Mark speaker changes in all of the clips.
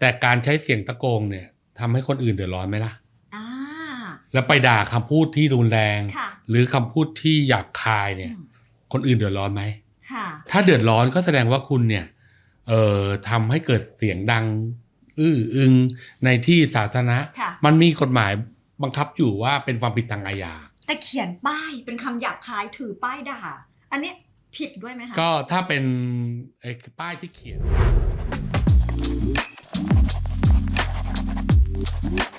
Speaker 1: แต่การใช้เสียงตะโกงเนี่ยทำให้คนอื่นเดือดร้อนไหมล่ะ
Speaker 2: อ่า
Speaker 1: แล้วไปด่าคำพูดที่รุนแรง
Speaker 2: ค่ะ
Speaker 1: หรือคำพูดที่หยาบคายเนี่ย
Speaker 2: อืม
Speaker 1: คนอื่นเดือดร้อนไหม
Speaker 2: ค่ะ
Speaker 1: ถ้าเดือดร้อนก็แสดงว่าคุณเนี่ยเอ่อทำให้เกิดเสียงดัง อื้ออึงในที่สาธารณะ
Speaker 2: ค่ะ
Speaker 1: มันมีกฎหมายบังคับอยู่ว่าเป็นความผิดทางอาญา
Speaker 2: แต่เขียนป้ายเป็นคำหยาบคายถือป้ายด่า อันเนี้ยผิดด้วยไหมคะ
Speaker 1: ก็ถ้าเป็นไอ้ป้ายที่เขียน
Speaker 2: ส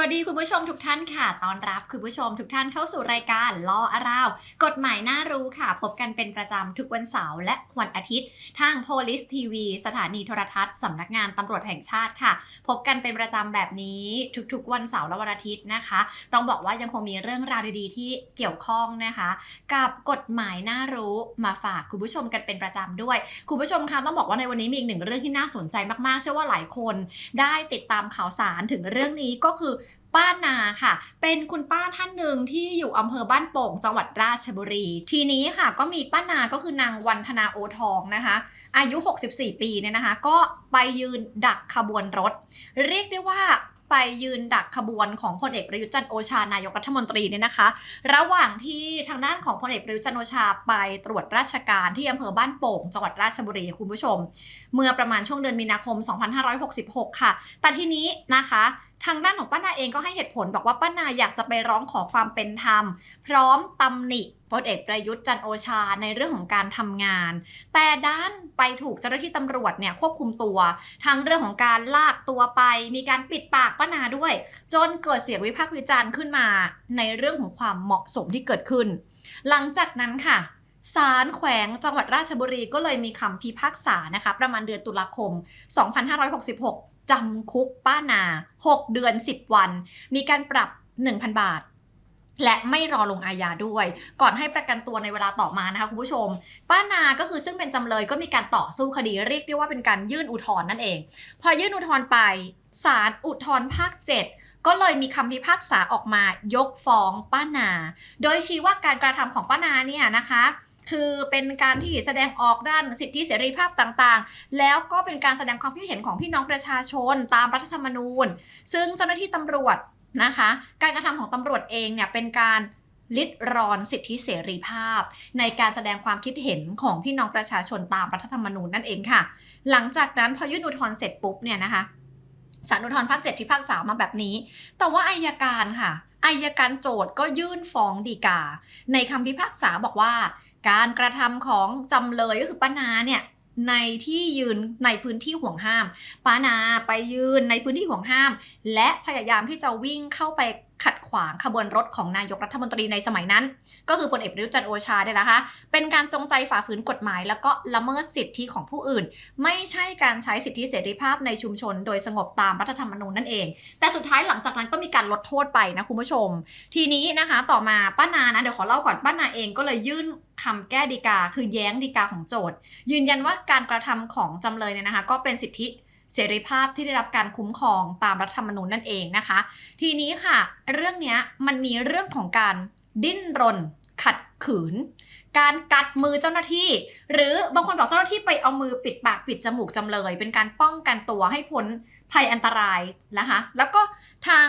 Speaker 2: วัสดีคุณผู้ชมทุกท่านค่ะ ตอนรับคุณผู้ชมทุกท่านเข้าสู่รายการลออาราว กฎหมายน่ารู้ค่ะ พบกันเป็นประจำทุกวันเสาร์และวันอาทิตย์ ทาง Police TV สถานีโทรทัศน์สำนักงานตำรวจแห่งชาติค่ะ พบกันเป็นประจำแบบนี้ทุกๆ วันเสาร์และวันอาทิตย์นะคะ ต้องบอกว่ายังคงมีเรื่องราวดีๆ ที่เกี่ยวข้องนะคะ กับกฎหมายน่ารู้มาฝากคุณผู้ชมกันเป็นประจำด้วย คุณผู้ชมคะต้องบอกว่าในวันนี้มีอีกหนึ่งเรื่องที่น่าสนใจมากๆ เชื่อว่าหลายคน ได้ติดตามข่าวสารถึงเรื่องนี้ก็คือ ป้านาค่ะ เป็นคุณป้าท่านหนึ่งที่อยู่อำเภอบ้านโป่งจังหวัดราชบุรี ทีนี้ค่ะก็มีป้านาก็คือนางวันธนาโอทองนะคะ อายุ 64 ปีเนี่ยนะคะ ก็ไปยืนดักขบวนรถ เรียกได้ว่าไปยืนดักขบวนของพลเอกประยุจันโอชานายกรัฐมนตรีเนี่ยนะคะ ระหว่างที่ทางด้านของพลเอกประยุจันโอชาไปตรวจราชการที่อำเภอบ้านโป่งจังหวัดราชบุรีคุณผู้ชม เมื่อประมาณช่วงเดือนมีนาคม 2566 ค่ะ แต่ทีนี้นะคะ ทางด้านของป้านาเองก็ให้เหตุผลบอกว่าป้านาอยากจะไปร้องขอความเป็นธรรม พร้อมตำหนิพลเอกประยุทธ์จันโอชาในเรื่องของการทำงาน แต่ด้านไปถูกเจ้าหน้าที่ตำรวจเนี่ยควบคุมตัวทั้งเรื่องของการลากตัวไป มีการปิดปากป้านาด้วย จนเกิดเสียงวิพากษ์วิจารณ์ขึ้นมา ในเรื่องของความเหมาะสมที่เกิดขึ้น หลังจากนั้นค่ะศาลแขวงจังหวัดราชบุรีก็เลยมีคำพิพากษานะคะ ประมาณเดือนตุลาคม 2566 จำคุกป้านา 6 เดือน 10 วัน มีการปรับ 1,000 บาท และไม่รอลงอาญาด้วย ก่อนให้ประกันตัวในเวลาต่อมานะคะคุณผู้ชม ป้านาก็คือซึ่งเป็นจำเลยก็มีการต่อสู้คดีเรียกได้ว่าเป็นการยื่นอุทธรณ์นั่นเอง พอยื่นอุทธรณ์ไปศาลอุทธรณ์ภาค 7ก็เลยมีคำพิพากษาออกมายกฟ้องป้านา โดยชี้ว่าการกระทำของป้านาเนี่ยนะคะ คือเป็นการที่แสดงออกด้านสิทธิเสรีภาพต่างๆ แล้วก็เป็นการแสดงความคิดเห็นของพี่น้องประชาชนตามรัฐธรรมนูญ ซึ่งเจ้าหน้าที่ตำรวจนะคะ การกระทำของตำรวจเองเนี่ยเป็นการลิดรอนสิทธิเสรีภาพ ในการแสดงความคิดเห็นของพี่น้องประชาชนตามรัฐธรรมนูญนั่นเองค่ะ หลังจากนั้นพอยื่นอุทธรณ์เสร็จปุ๊บเนี่ยนะคะศาลอุทธรณ์ภาคเจ็ดพิพากษามาแบบนี้ แต่ว่าอายการค่ะอายการโจทย์ก็ยื่นฟ้องฎีกา ในคำพิพากษาบอกว่า การกระทำของจำเลยก็คือป้านาเนี่ยในที่ยืนในพื้นที่ห่วงห้ามป้านาไปยืนในพื้นที่ห่วงห้าม และพยายามที่จะวิ่งเข้าไป ขัดขวางขบวนรถของนายกรัฐมนตรีในสมัยนั้น ก็คือพลเอกประยุทธ์จันทร์โอชาเนี่ยนะคะ เป็นการจงใจฝ่าฝืนกฎหมาย แล้วก็ละเมิดสิทธิของผู้อื่น ไม่ใช่การใช้สิทธิเสรีภาพในชุมชน โดยสงบตามรัฐธรรมนูญนั่นเอง แต่สุดท้ายหลังจากนั้นก็มีการลดโทษไปนะคุณผู้ชม ทีนี้นะคะต่อมาป้านานะเดี๋ยวขอเล่าก่อนป้านาเองก็เลยยื่นคำแก้ดีกา คือแย้งดีกาของโจทย์ ยืนยันว่าการกระทำของจำเลยเนี่ยนะคะ ก็เป็นสิทธิ เสรีภาพที่ได้รับการคุ้มครองตามรัฐธรรมนูญนั่นเองนะคะ ทีนี้ค่ะ เรื่องเนี้ยมันมีเรื่องของการดิ้นรน ขัดขืน การกัดมือเจ้าหน้าที่ หรือบางคนบอกเจ้าหน้าที่ไปเอามือปิดปากปิดจมูกจำเลย เป็นการป้องกันตัวให้พ้นภัยอันตรายนะคะแล้วก็ทาง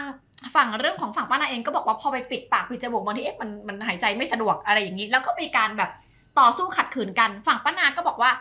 Speaker 2: ฝั่งเรื่องของฝั่งป้านาเองก็บอกว่าพอไปปิดปากปิดจมูกบางทีเอ๊ะมันมันหายใจไม่สะดวกอะไรอย่างนี้ แล้วก็มีการแบบต่อสู้ขัดขืนกัน ฝั่งป้านาก็บอกว่า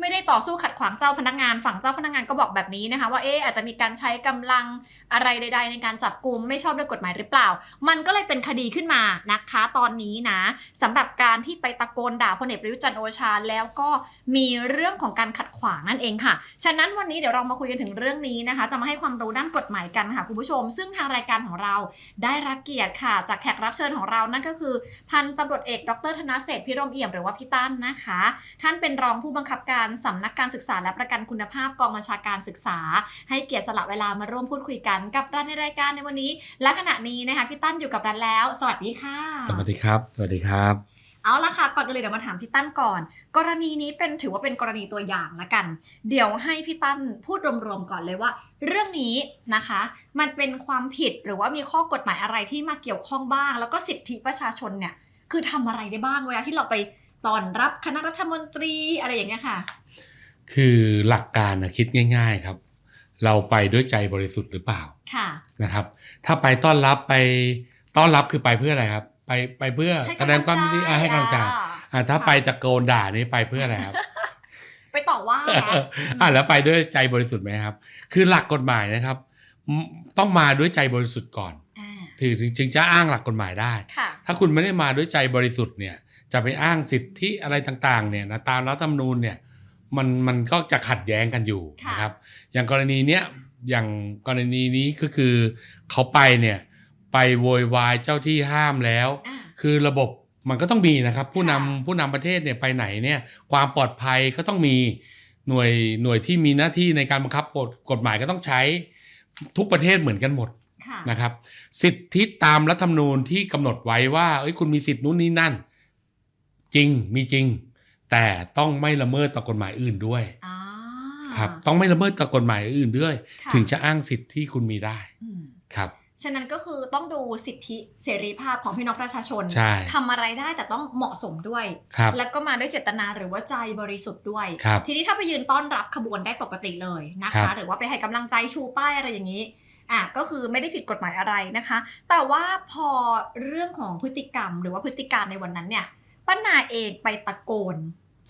Speaker 2: ไม่ได้ต่อสู้ขัดขวางเจ้าพนักงาน ฝั่งเจ้าพนักงานก็บอกแบบนี้นะคะ ว่าเอ๊อาจจะมีการใช้กำลังอะไรใด ๆ ในการจับกลุ่มไม่ชอบด้วยกฎหมายหรือเปล่า มันก็เลยเป็นคดีขึ้นมานะคะตอนนี้นะสำหรับการที่ไปตะโกนด่าพลเอกประยุจันโอชาแล้วก็ มีเรื่องของการขัดขวางนั่นเองค่ะ ฉะนั้นวันนี้เดี๋ยวเรามาคุยกันถึงเรื่องนี้นะคะ จะมาให้ความรู้ด้านกฎหมายกันค่ะคุณผู้ชม ซึ่งทางรายการของเราได้รับเกียรติค่ะ จากแขกรับเชิญของเรานั่นก็คือ พันตำรวจเอกดรธนเศษพิรมเอี่ยมหรือว่าพี่ตั้นนะคะ ท่านเป็นรองผู้บังคับการสำนักการศึกษาและประกันคุณภาพกองบัญชาการศึกษา ให้เกียรติสละเวลามาร่วมพูดคุยกันกับรันในรายการในวันนี้ และขณะนี้นะคะพี่ตั้นอยู่กับรันแล้ว สวัสดีค่ะ
Speaker 1: สวัสดีครับ สวัสดีครับ
Speaker 2: เอาละค่ะ ก่อนอื่นเลยเดี๋ยวมาถามพี่ตั้นก่อน กรณีนี้เป็นถือว่าเป็นกรณีตัวอย่างละกัน เดี๋ยวให้พี่ตั้นพูดรวมๆก่อนเลยว่า เรื่องนี้นะคะ มันเป็นความผิดหรือว่ามีข้อกฎหมายอะไรที่มาเกี่ยวข้องบ้าง แล้วก็สิทธิประชาชนเนี่ย คือทำอะไรได้บ้างเวลาที่เราไปต้อนรับคณะรัฐมนตรีอะไรอย่างเงี้ยค่ะ
Speaker 1: คือหลักการนะคิดง่าย ๆครับ เราไปด้วยใจบริสุทธิ์หรือเปล่า
Speaker 2: ค่ะ
Speaker 1: นะครับ ถ้าไปต้อนรับไปต้อนรับคือไปเพื่ออะไรครับ ไปไปเพื่อ
Speaker 2: ให้
Speaker 1: แสดงความยินดีอะให้กำลังใจ
Speaker 2: อะ
Speaker 1: อะถ้าไปตะโกนด่านี่ไปเพื่ออะไรครับ
Speaker 2: ไปต่อว่านะ
Speaker 1: อะแล้วไปด้วยใจบริสุทธิ์ไหมครับ คือหลักกฎหมายนะครับอืมต้องมาด้วยใจบริสุทธิ์ก่อน
Speaker 2: อ่า
Speaker 1: ถึงจึงจะอ้างหลักกฎหมายได้
Speaker 2: ค่ะ
Speaker 1: ถ้าคุณไม่ได้มาด้วยใจบริสุทธิ์เนี่ย จะไปอ้างสิทธิอะไรต่างๆ เนี่ยนะตามรัฐธรรมนูญเนี่ยมันมันก็จะขัดแย้งกันอยู่
Speaker 2: ค่ะ
Speaker 1: นะครับ อย่างกรณีเนี้ยอย่างกรณีนี้ก็คือเขาไปเนี่ย ไปโวยวายเจ้าที่ห้ามแล้ว
Speaker 2: อ่า
Speaker 1: คือระบบมันก็ต้องมีนะครับ ผู้นำ
Speaker 2: ค่ะ
Speaker 1: ผู้นำประเทศเนี่ยไปไหนเนี่ยความปลอดภัยก็ต้องมีหน่วยหน่วยที่มีหน้าที่ในการบังคับกฎกฎหมายก็ต้องใช้ทุกประเทศเหมือนกันหมด
Speaker 2: ค่ะ
Speaker 1: นะครับ สิทธิตามรัฐธรรมนูญที่กำหนดไว้ว่าเอ้ยคุณมีสิทธินู้นนี่นั่น จริงมีจริง แต่ต้องไม่ละเมิดต่อกฎหมายอื่นด้วย
Speaker 2: อ่า
Speaker 1: ครับต้องไม่ละเมิดต่อกฎหมายอื่นด้วย
Speaker 2: ค่
Speaker 1: ถึงจะอ้างสิทธิที่คุณมีได้
Speaker 2: อืม
Speaker 1: ครับ
Speaker 2: ฉะนั้นก็คือต้องดูสิทธิเสรีภาพของพี่น้องประชาชน
Speaker 1: ใช่
Speaker 2: ทำอะไรได้แต่ต้องเหมาะสมด้วย
Speaker 1: ครับ
Speaker 2: แล้วก็มาด้วยเจตนาหรือว่าใจบริสุทธิ์ด้วย
Speaker 1: ครับ
Speaker 2: ทีนี้ถ้าไปยืนต้อนรับขบวนได้ปกติเลยนะ
Speaker 1: ครั
Speaker 2: คะ
Speaker 1: บ
Speaker 2: หรือว่าไปให้กำลังใจชูป้ายอะไรอย่างนี้อะก็คือไม่ได้ผิดกฎหมายอะไรนะคะ แต่ว่าพอเรื่องของพฤติกรรม หรือว่าพฤติการในวันนั้นเนี่ยป้านาเองไปตะโกน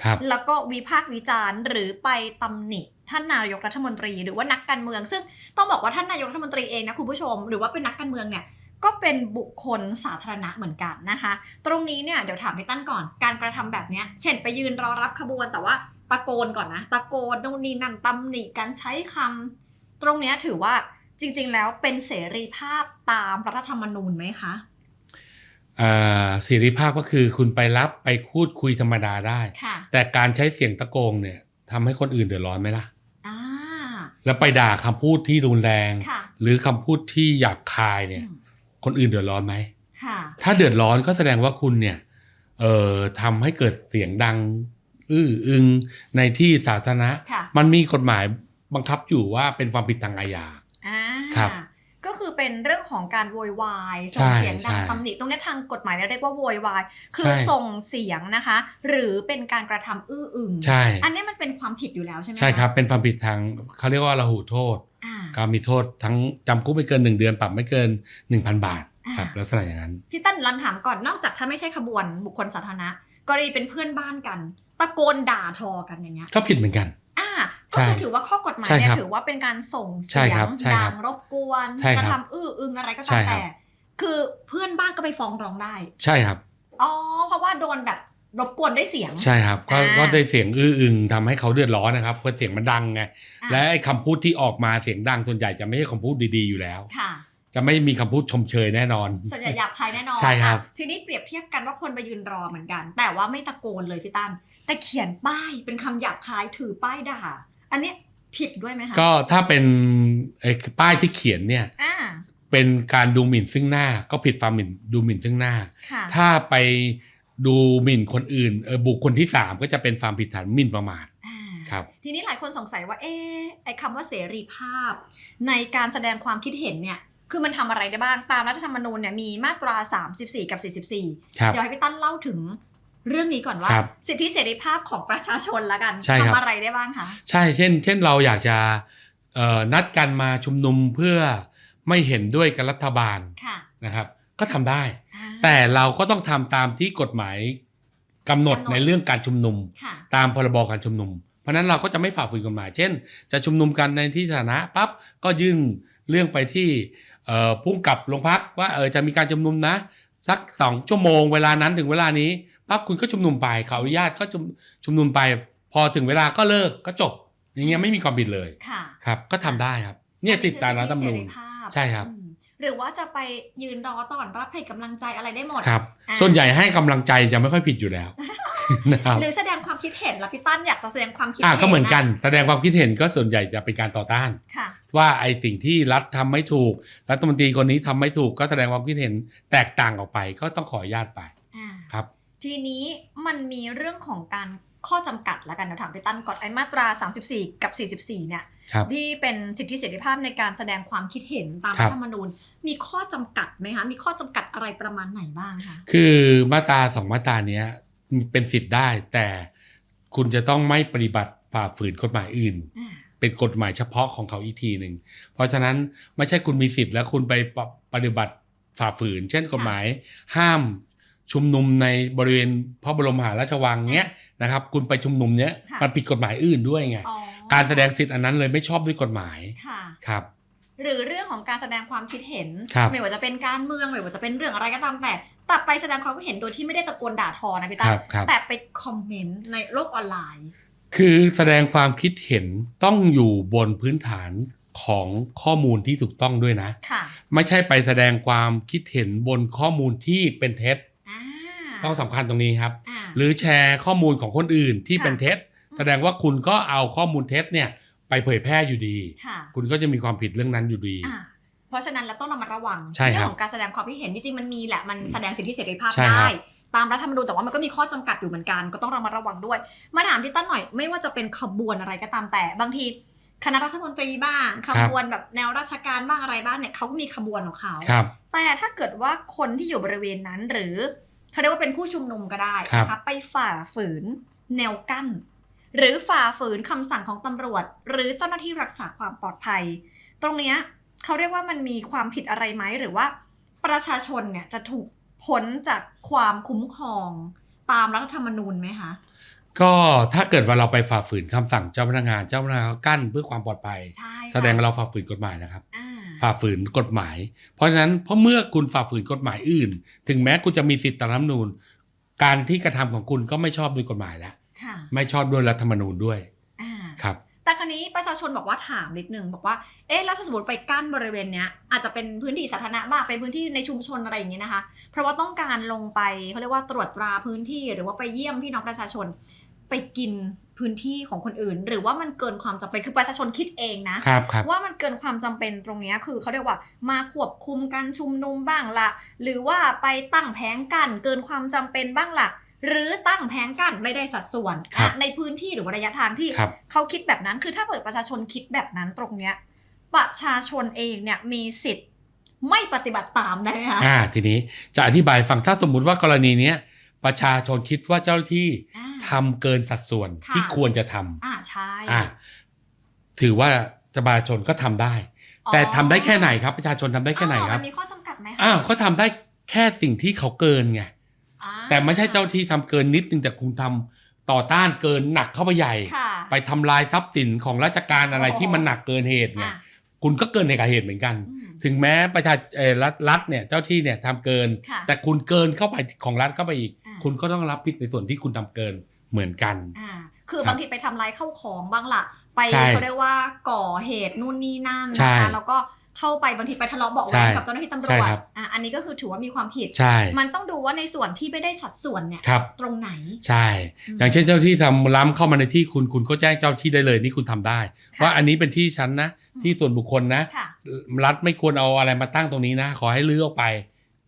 Speaker 1: ครับ
Speaker 2: แล้วก็วิพากษ์วิจารณ์หรือไปตำหนิ ท่านนายกรัฐมนตรี หรือว่านักการเมือง ซึ่งต้องบอกว่าท่านนายกรัฐมนตรีเองนะคุณผู้ชม หรือว่าเป็นนักการเมืองเนี่ยก็เป็นบุคคลสาธารณะเหมือนกันนะคะ ตรงนี้เนี่ยเดี๋ยวถามพี่ตั้นก่อนการกระทำแบบเนี้ยเช่นไปยืนรอรับขบวนแต่ว่าตะโกนก่อนนะ ตะโกนนู่นนี่นั่นตำหนิการใช้คำตรงเนี้ยถือว่าจริง ๆ แล้วเป็นเสรีภาพตามรัฐธรรมนูญไหมคะ
Speaker 1: อ่าเสรีภาพก็คือคุณไปรับไปพูดคุยธรรมดาได้
Speaker 2: ค่ะ
Speaker 1: แต่การใช้เสียงตะโกนเนี่ยทำให้คนอื่นเดือดร้อนไหมล่ะ
Speaker 2: อ่า
Speaker 1: แล้วไปด่าคำพูดที่รุนแรง
Speaker 2: ค่ะ
Speaker 1: หรือคำพูดที่หยาบคายเนี่ย
Speaker 2: อืม
Speaker 1: คนอื่นเดือดร้อนไหม
Speaker 2: ค่ะ
Speaker 1: ถ้าเดือดร้อนก็แสดงว่าคุณเนี่ยเอ่อทำให้เกิดเสียงดัง อื้ออึงในที่สาธารณะ
Speaker 2: ค่ะ
Speaker 1: มันมีกฎหมายบังคับอยู่ว่าเป็นความผิดทางอาญา
Speaker 2: อ่า
Speaker 1: ครับ
Speaker 2: ก็คือ เป็นเรื่องของการโวยวายส่
Speaker 1: ใช่
Speaker 2: งเสียงดัง
Speaker 1: ใช่
Speaker 2: ตำหนิตรงเนี้ยทางกฎหมายเนี่ยเรียกว่าโวยวายคือ
Speaker 1: ใช่
Speaker 2: ส่งเสียงนะคะ หรือเป็นการกระทำอื้ออึง
Speaker 1: ใช่
Speaker 2: อันนี้มันเป็นความผิดอยู่แล้วใช่ไหมะ
Speaker 1: ใช่ครับเป็นความผิดทางเขาเรียกว่าระหูโทษ
Speaker 2: อ่า
Speaker 1: ก็มีโทษทั้งจำคุกไม่เกิน 1 เดือนปรับไม่เกิน 1,000 บาท
Speaker 2: อ่า
Speaker 1: ครับลักษณะอย่างนั้น
Speaker 2: พี่ตั้นรันถามก่อนนอกจากถ้าไม่ใช่ขบวนบุคคลสาธารณะกรณีเป็นเพื่อนบ้านกัน ตะโกนด่าทอกันอย่างเงี้ย
Speaker 1: ก็ผิดเหมือนกัน
Speaker 2: อ่า ก็คือ
Speaker 1: ใช่
Speaker 2: ถือว่าข้อกฎหมาย
Speaker 1: ใช่
Speaker 2: เนี่ย
Speaker 1: ครับ
Speaker 2: ถือว่าเป็นการส่ง
Speaker 1: ใช่
Speaker 2: เสีย
Speaker 1: ครั
Speaker 2: ง
Speaker 1: บใช่ค
Speaker 2: ดั
Speaker 1: รับ
Speaker 2: งรบกวน
Speaker 1: ใช่
Speaker 2: ก
Speaker 1: ครั
Speaker 2: ระ
Speaker 1: บ
Speaker 2: ทำอื้ออึงอะไรก็
Speaker 1: ใช่
Speaker 2: ตาม
Speaker 1: ครับ
Speaker 2: แต่ คือเพื่อนบ้านก็ไปฟ้องร้องได้
Speaker 1: ใช่ครับ
Speaker 2: อ๋อเพราะว่าโดนแบบรบกวนด้วยเสียง
Speaker 1: ใช่ครับ ก็
Speaker 2: อ่า
Speaker 1: ก็ได้เสียงอื้ออึงทำให้เขาเดือดร้อนนะครับเพราะเสียงมันดังไง
Speaker 2: อะ
Speaker 1: และไอ้คำพูดที่ออกมาเสียงดังส่วนใหญ่จะไม่ใช่คำพูดดีๆอยู่แล้ว
Speaker 2: ค่ะ
Speaker 1: จะไม่มีคำพูดชมเชยแน่นอน
Speaker 2: ส่วนใหญ่หยาบคายแน่นอน
Speaker 1: ใช่ครับ
Speaker 2: อะทีนี้เปรียบเทียบกันว่าคนไปยืนรอเหมือนกัน แต่ว่าไม่ตะโกนเลยพี่ตั้นแต่เขียนป้ายเป็นคำหยาบคายถือป้ายด่า อันเนี้ยผิดด้วยไหมคะ
Speaker 1: ก็ถ้าเป็นไอ้ป้ายที่เขียนเนี่ย
Speaker 2: อ่า
Speaker 1: เป็นการดูหมิ่นซึ่งหน้า ก็ผิดความหมิ่นดูหมิ่นซึ่งหน้า
Speaker 2: ค่ะ
Speaker 1: ถ้าไปดูหมิ่นคนอื่นเออบุคคลที่สามก็จะเป็นความผิดฐานหมิ่นประมาท
Speaker 2: อ่า
Speaker 1: ครับ
Speaker 2: ทีนี้หลายคนสงสัยว่าเอ๊ะไอ้คำว่าเสรีภาพ ในการแสดงความคิดเห็นเนี่ยคือมันทำอะไรได้บ้างตามรัฐธรรมนูญเนี่ยมีมาตรา 34 กับ 44
Speaker 1: ครับ
Speaker 2: เดี๋ยวให้พี่ตั้นเล่าถึง เรื่องนี้ก่อนว่า
Speaker 1: ครับ
Speaker 2: สิทธิเสรีภาพของประชาชนละกัน
Speaker 1: ใช่ครับ
Speaker 2: ทำอะไรได้บ้างคะ
Speaker 1: ใช่เช่น เช่นเราอยากจะเอ่อนัดกันมาชุมนุมเพื่อไม่เห็นด้วยกับรัฐบาล
Speaker 2: ค่ะ
Speaker 1: นะครับ ก็ทำได้
Speaker 2: อ่า
Speaker 1: แต่เราก็ต้องทำตามที่กฎหมายกำหนด
Speaker 2: กำหนด
Speaker 1: ในเรื่องการชุมนุม
Speaker 2: ค่ะ
Speaker 1: ตามพรบการชุมนุม เพราะฉะนั้นเราก็จะไม่ฝ่าฝืนกฎหมาย เช่น จะชุมนุมกันในที่สาธารณะปั๊บก็ยื่นเรื่องไปที่เอ่อผู้กำกับโรงพักว่าเออจะมีการชุมนุมนะ สักสองชั่วโมงเวลานั้นถึงเวลานี้ ปั๊บคุณก็ชุมนุมไปเขาอนุญาตก็ชุมชุมนุมไป พอถึงเวลาก็เลิกก็จบ อย่างเงี้ยไม่มีความผิดเลย
Speaker 2: ค่ะ
Speaker 1: ครับก็ทำได้ครับ เนี่ยสิทธิตามรัฐธรรมนูญ
Speaker 2: อัคือสิทธิเสรีภาพ
Speaker 1: ใช่ครับ
Speaker 2: อืมหรือว่าจะไปยืนรอต้อนรับให้กำลังใจอะไรได้หมด
Speaker 1: ครับ
Speaker 2: อ่า
Speaker 1: ส่วนใหญ่ให้กำลังใจจะไม่ค่อยผิดอยู่แล้วนะครับ
Speaker 2: หรือแสดงความคิดเห็นละพี่ตั้นอยากจะแสดงความคิด
Speaker 1: อ่า
Speaker 2: เห็น
Speaker 1: ก็เหมือนกัน
Speaker 2: นะ
Speaker 1: แสดงความคิดเห็นก็ส่วนใหญ่จะเป็นการต่อต้าน
Speaker 2: ค่ะ
Speaker 1: ว่าไอ้สิ่งที่รัฐทำไม่ถูกรัฐมนตรีคนนี้ทำไม่ถูกก็แสดงความคิดเห็นแตกต่างออกไป ก็ต้องขออนุญาตไป
Speaker 2: อ่า
Speaker 1: ครับ
Speaker 2: ทีนี้มันมีเรื่องของการข้อจำกัดแล้วกันเดี๋ยวถามพี่ตั้นก่อนไอ้มาตรา 34 กับ 44 เนี่ย
Speaker 1: ครับ
Speaker 2: ที่เป็นสิทธิเสรีภาพในการแสดงความคิดเห็นตาม
Speaker 1: ครั
Speaker 2: รับฐธรรมนูญ มีข้อจำกัดไหมคะ มีข้อจำกัดอะไรประมาณไหนบ้างคะ
Speaker 1: คือมาตราสองมาตราเนี้ยเป็นสิทธิ์ได้แต่คุณจะต้องไม่ปฏิบัติฝ่าฝืนกฎหมายอื่น
Speaker 2: อ่า
Speaker 1: เป็นกฎหมายเฉพาะของเขาอีกทีหนึ่งเพราะฉะนั้นไม่ใช่คุณมีสิทธิ์แล้วคุณไปปะปฏิบัติฝ่าฝืน เช่นกฎหมายห้าม ชุมนุมในบริเวณพระบรมมหาราชวังเนี้ยนะครับ คุณไปชุมนุมเนี้ย
Speaker 2: ค่ะ
Speaker 1: มันผิดกฎหมายอื่นด้วยไง
Speaker 2: อ๋อ
Speaker 1: การแสดงสิทธิ์อันนั้นเลยไม่ชอบด้วยกฎหมาย
Speaker 2: ค่ะ
Speaker 1: ครับ
Speaker 2: หรือเรื่องของการแสดงความคิดเห็น
Speaker 1: ครับ
Speaker 2: ไม่ว่าจะเป็นการเมืองไม่ว่าจะเป็นเรื่องอะไรก็ตามแต่แต่ไปแสดงความคิดเห็นโดยที่ไม่ได้ตะโกนด่าทอนะพี่
Speaker 1: ค
Speaker 2: ตั้
Speaker 1: รั
Speaker 2: น
Speaker 1: บครับ
Speaker 2: แต่ไปคอมเมนต์ในโลกออนไลน์
Speaker 1: คือแสดงความคิดเห็นต้องอยู่บนพื้นฐานของข้อมูลที่ถูกต้องด้วยนะ
Speaker 2: ค่ะ
Speaker 1: ไม่ใช่ไปแสดงความคิดเห็นบนข้อมูลที่เป็นเท็จ
Speaker 2: อ่า
Speaker 1: ต้องสำคัญตรงนี้ครับ
Speaker 2: อ่า
Speaker 1: หรือแชร์ข้อมูลของคนอื่นที่
Speaker 2: ค่ะ
Speaker 1: เป็นเท็จ แสดงว่าคุณก็เอาข้อมูลเท็จเนี่ยไปเผยแพร่อยู่ดี
Speaker 2: ค่ะ
Speaker 1: คุณก็จะมีความผิดเรื่องนั้นอยู่ดี
Speaker 2: อ่าเพราะฉะนั้นเราต้องระมัดระวัง
Speaker 1: ใช่ครับ
Speaker 2: เรื่องของการแสดงความคิดเห็นจริงๆมันมีแหละมันแสดงสิทธิเสรีภาพ
Speaker 1: ใช่ครับ
Speaker 2: ได้ตามรัฐธรรมนูญแต่ว่ามันก็มีข้อจำกัดอยู่เหมือนกันก็ต้องระมัดระวังด้วย มาถามพี่ตั้นหน่อยไม่ว่าจะเป็นขบวนอะไรก็ตามแต่บางทีคณะรัฐมนตรีบ้างขบวนแบบแนวราชการบ้างอะไรบ้างเนี่ยเขาก็มีขบวนของเขา
Speaker 1: ครับ
Speaker 2: แต่ถ้าเกิดว่าคนที่อยู่บริเวณนั้นหรือ เขาเรียกว่าเป็นผู้ชุมนุมก็ได้
Speaker 1: ครับ
Speaker 2: นะคะไปฝ่าฝืนแนวกั้น หรือฝ่าฝืนคำสั่งของตำรวจ หรือเจ้าหน้าที่รักษาความปลอดภัย ตรงเนี้ยเขาเรียกว่ามันมีความผิดอะไรไหมหรือว่า ประชาชนเนี่ยจะถูกพ้นจากความคุ้มครองตามรัฐธรรมนูญไหมคะ
Speaker 1: ก็ถ้าเกิดว่าเราไปฝ่าฝืนคำสั่งเจ้าพนักงานเจ้าพนักงานเขากั้นเพื่อความปลอดภัย
Speaker 2: ใช่ค่ะ
Speaker 1: แสดงว่าเราฝ่าฝืนกฎหมายนะครับ
Speaker 2: อ่า
Speaker 1: ฝ่าฝืนกฎหมาย เพราะฉะนั้นเพราะเมื่อคุณฝ่าฝืนกฎหมายอื่น ถึงแม้คุณจะมีสิทธิตามรัฐธรรมนูญ การที่กระทำของคุณก็ไม่ชอบด้วยกฎหมายแล้ว
Speaker 2: ค่ะ
Speaker 1: ไม่ชอบด้วยรัฐธรรมนูญด้วย
Speaker 2: อ่า
Speaker 1: ครับ
Speaker 2: แต่ครั้นี้ประชาชนบอกว่าถามนิดนึงบอกว่าเอ๊ะแล้วถ้าสมมติไปกั้นบริเวณเนี้ยอาจจะเป็นพื้นที่สาธารณะบ้างเป็นพื้นที่ในชุมชนอะไรอย่างเงี้ยนะคะ เพราะว่าต้องการลงไปเขาเรียกว่าตรวจตราพื้นที่หรือว่าไปเยี่ยมพี่น้องประชาชนไปกิน พื้นที่ของคนอื่น หรือว่ามันเกินความจำเป็นคือประชาชนคิดเองนะ
Speaker 1: ครับครับ
Speaker 2: ว่ามันเกินความจำเป็นตรงเนี้ยคือเขาเรียกว่ามาควบคุมการชุมนุมบ้างละหรือว่าไปตั้งแผงกั้นเกินความจำเป็นบ้างละหรือตั้งแผงกั้นไม่ได้สัดส่วน
Speaker 1: ครับ
Speaker 2: ในพื้นที่หรือว่าระยะทางที่
Speaker 1: ครับ
Speaker 2: เขาคิดแบบนั้นคือถ้าเกิดประชาชนคิดแบบนั้นตรงเนี้ยประชาชนเองเนี่ยมีสิทธิ์ไม่ปฏิบัติตามได้ไหมคะ
Speaker 1: อ่าทีนี้จะอธิบายฟังถ้าสมมุติว่ากรณีเนี้ยประชาชนคิดว่าเจ้าหน้าที่
Speaker 2: อ่า
Speaker 1: ทำเกินสัดส่วน
Speaker 2: ค่ะ
Speaker 1: ที่ควรจะทำ
Speaker 2: อ่าใช่
Speaker 1: อ่าถือว่าจะประชาชนก็ทำได้
Speaker 2: อ๋อ
Speaker 1: แต่ทำได้แค่ไหนครับ ประชาชนทำได้แค่ไหนครับ
Speaker 2: อ๋อมันมีข้อจำกัดไหมคะ
Speaker 1: อ้าวเขาทำได้แค่สิ่งที่เขาเกินไง
Speaker 2: อ่า
Speaker 1: แต่ไม่ใช่เจ้าที่ทำเกินนิดนึงแต่คุณทำต่อต้านเกินหนักเข้าไปใหญ่
Speaker 2: ค่ะ
Speaker 1: ไปทำลายทรัพย์สินของราชการอะไร
Speaker 2: อ๋อ
Speaker 1: ที่มันหนักเกินเหตุไง
Speaker 2: อ่า
Speaker 1: คุณก็เกินในกับเหตุเหมือนกัน
Speaker 2: อืม
Speaker 1: ถึงแม้ประชาเอ่อรัฐรัฐเนี่ยเจ้าที่เนี่ยทำเกิน
Speaker 2: ค่ะ
Speaker 1: แต่คุณเกินเข้าไปของรัฐเข้าไปอีก
Speaker 2: อ่า
Speaker 1: คุณก็ต้องรับผิดในส่วนที่คุณทำเกินเหมือนกัน
Speaker 2: อ่าคือ
Speaker 1: ครับ
Speaker 2: บางทีไปทำลายเข้าของบ้างล่ะ ไป
Speaker 1: ใช่
Speaker 2: เขาเรียกว่าก่อเหตุนู่นนี่นั่น
Speaker 1: ใช่
Speaker 2: นะคะแล้วก็เข้าไปบางทีไปทะเลาะเบาะแว้ง
Speaker 1: ใช่
Speaker 2: กับเจ้าหน้าที่ตำร
Speaker 1: ใช่
Speaker 2: วจ
Speaker 1: ครับ
Speaker 2: อะอันนี้ก็คือถือว่ามีความผิด
Speaker 1: ใช่
Speaker 2: มันต้องดูว่าในส่วนที่ไม่ได้สัดส่วนเนี่ย
Speaker 1: ครับ
Speaker 2: ตรงไหน
Speaker 1: ใช่ อย่างเช่นเจ้าที่ทำล้ำเข้ามาในที่คุณคุณก็แจ้งเจ้าที่ได้เลยนี่คุณทำได้
Speaker 2: ค่ะ
Speaker 1: ว่าอันนี้เป็นที่ฉันนะ
Speaker 2: อืม
Speaker 1: ที่ส่วนบุคคลนะ
Speaker 2: ค่ะ
Speaker 1: รัฐไม่ควรเอาอะไรมาตั้งตรงนี้นะ ขอให้ลื้อออกไป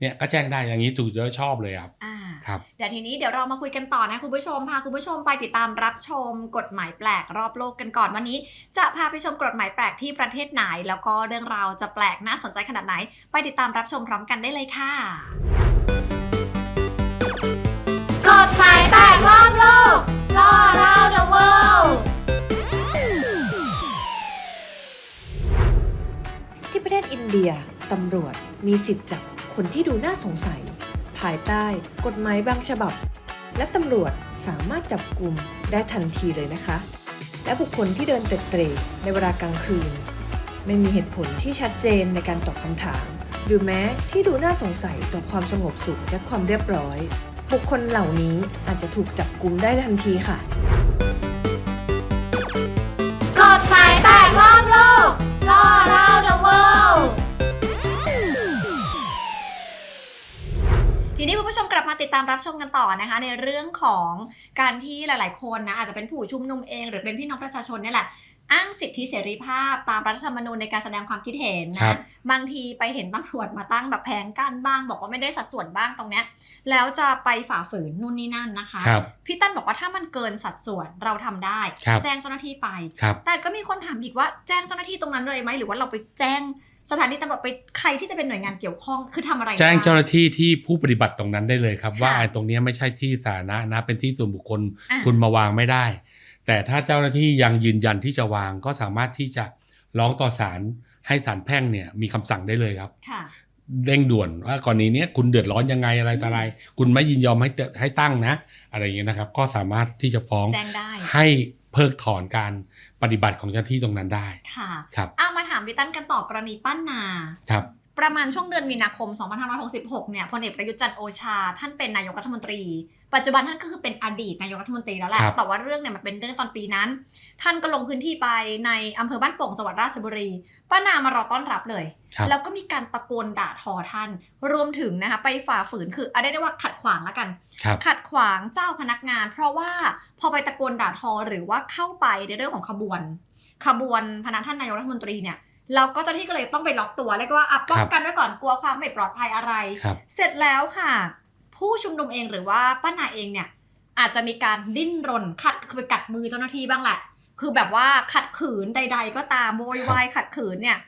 Speaker 1: เนี่ยก็แจ้งได้อย่างนี้ถูกจะชอบเลยครับ
Speaker 2: อ่า
Speaker 1: ครับ
Speaker 2: เดี๋ยวทีนี้เดี๋ยวเรามาคุยกันต่อนะคุณผู้ชมพาคุณผู้ชมไปติดตามรับชมกฎหมายแปลกรอบโลกกันก่อนวันนี้ จะพาไปชมกฎหมายแปลกที่ประเทศไหน แล้วก็เรื่องราวจะแปลกน่าสนใจขนาดไหน ไปติดตามรับชมพร้อมกันได้เลยค่ะกฎหมายแปลกรอบโลกล่อเรา the world
Speaker 3: ที่ประเทศอินเดียตำรวจมีสิทธิ์จับ คนที่ดูน่าสงสัย ภายใต้กฎหมายบางฉบับ และตำรวจสามารถจับกลุ่มได้ทันทีเลยนะคะ และบุคคลที่เดินเตร็ดเตในเวลากลางคืน ไม่มีเหตุผลที่ชัดเจนในการตอบคำถาม หรือแม้ที่ดูน่าสงสัยต่อความสงบสุขและความเรียบร้อย บุคคลเหล่านี้อาจจะถูกจับกลุ่มได้ทันทีค่ะ
Speaker 2: กฎหมายแปลกรอบโลกล่อ ทีนี้คุณผู้ชมกลับมาติดตามรับชมกันต่อนะคะ ในเรื่องของการที่หลาย ๆ คนนะอาจจะเป็นผู้ชุมนุมเอง หรือเป็นพี่น้องประชาชนเนี่ยแหละอ้างสิทธิเสรีภาพตามรัฐธรรมนูญในการแสดงความคิดเห็น
Speaker 1: ครั
Speaker 2: นะ
Speaker 1: บ
Speaker 2: บางทีไปเห็นตำรวจมาตั้งแบบแผงกั้นบ้าง บอกว่าไม่ได้สัดส่วนบ้างตรงเนี้ยแล้วจะไปฝ่าฝืนนู่นนี่นั่นนะคะ
Speaker 1: ครับ
Speaker 2: พี่ตั้นบอกว่าถ้ามันเกินสัดส่วนเราทำได้
Speaker 1: ครับ
Speaker 2: แจ้งเจ้าหน้าที่ไป
Speaker 1: ครับ
Speaker 2: แต่ก็มีคนถามอีกว่าแจ้งเจ้าหน้าที่ตรงนั้นเลยไหมหรือว่าเราไปแจ้ง สถานีตำรวจไปใครที่จะเป็นหน่วยงานเกี่ยวข้องคือทำอะไร
Speaker 1: แจ้ง
Speaker 2: บ้
Speaker 1: เจ้าหน้าที่ที่ผู้ปฏิบัติตรงนั้นได้เลยครับ
Speaker 2: ค่ะ
Speaker 1: ว่าไอ้ตรงเนี้ยไม่ใช่ที่สาธารณะนะเป็นที่ส่วนบุคคล
Speaker 2: อะ
Speaker 1: คุณมาวางไม่ได้ แต่ถ้าเจ้าหน้าที่ยังยืนยันที่จะวางก็สามารถที่จะร้องต่อศาลให้ศาลแพ่งเนี่ยมีคำสั่งได้เลยครับ
Speaker 2: ค่ะ
Speaker 1: เร่งด่วนว่ากรณีเนี้ยคุณเดือดร้อนยังไงอะไรต่ออะไร คุณไม่ยินยอมให้เตให้ตั้งนะ อะไรอย่างเงี้ยนะครับ ก็สามารถที่จะฟ้อง
Speaker 2: แจ้งได้
Speaker 1: ให้เพิกถอนการ ปฏิบัติของเจ้าหน้าที่ตรงนั้นได้
Speaker 2: ค่ะ
Speaker 1: ครับ
Speaker 2: เอามาถามพี่ตั้นกันต่อกรณีป้านนา
Speaker 1: ครับ
Speaker 2: ประมาณช่วงเดือนมีนาคม 2566 เนี่ยพลเอกประยุทธ์จันทร์โอชา ท่านเป็นนายกรัฐมนตรี ปัจจุบันท่านก็คือเป็นอดีตนายกรัฐมนตรีแล้วแหละ
Speaker 1: ครับ
Speaker 2: แต่ว่าเรื่องเนี่ยมันเป็นเรื่องตอนปีนั้น ท่านก็ลงพื้นที่ไปในอำเภอบ้านโป่งจังหวัดราชบุรี ป้านามารอต้อนรับเลย
Speaker 1: ครับ
Speaker 2: แล้วก็มีการตะโกนด่าทอท่าน รวมถึงนะคะไปฝ่าฝืนคือเอาได้ได้ว่าขัดขวางแล้วกัน
Speaker 1: ครับ
Speaker 2: ขัดขวางเจ้าพนักงาน เพราะว่าพอไปตะโกนด่าทอหรือว่าเข้าไปในเรื่องของขบวน ขบวนพนักท่านนายกรัฐมนตรีเนี่ยเราก็เจ้าหน้าที่ก็เลยต้องไปล็อกตัวเรียกว่าอะป้องกันไว้ก่อนกลัวความไม่ปลอดภัยอะไร
Speaker 1: ครับ
Speaker 2: เสร็จแล้วค่ะ ผู้ชุมนุมเองหรือว่าป้านาเองเนี่ยอาจจะมีการดิ้นรนขัดคือไปกัดมือเจ้าหน้าที่บ้างแหละ คือแบบว่าขัดขืนใด ๆ ก็ตามโวยวายขัดขืนเนี่ย